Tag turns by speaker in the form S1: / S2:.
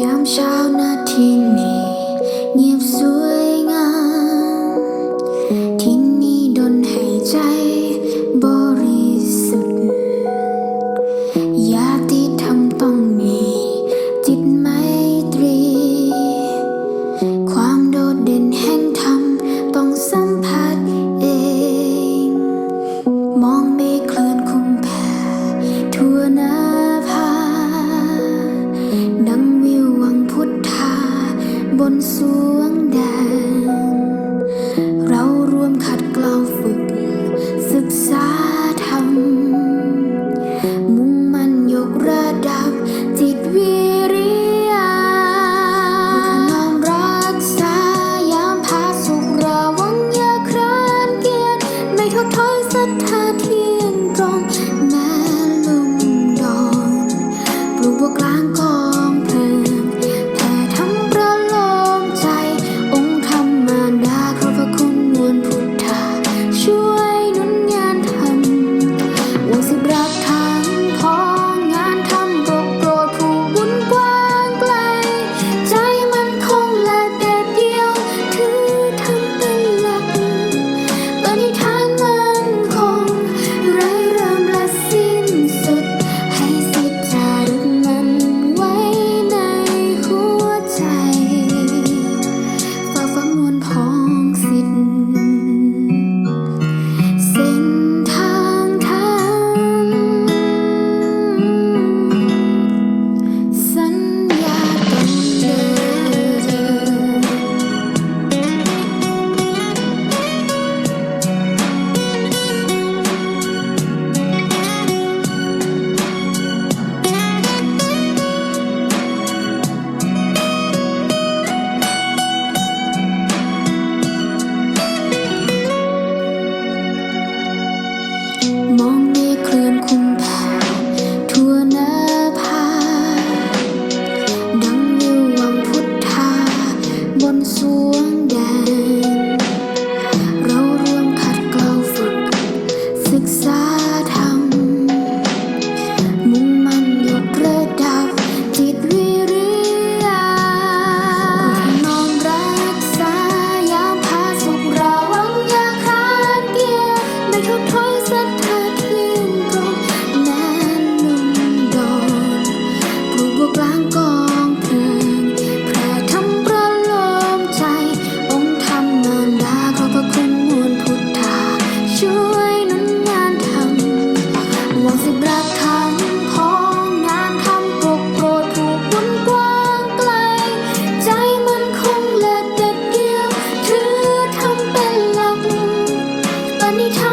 S1: ยามเช้านาทีนี้เงียบสวยงาม ที่นี่ดนให้ใจบริสุทธิ์ อยากที่ทำต้องมี จิตไมตรี ความโดดเด่นแห่งธรรมต้องสัมผัสเอง มองเมฆ บนสวงแดน me talk.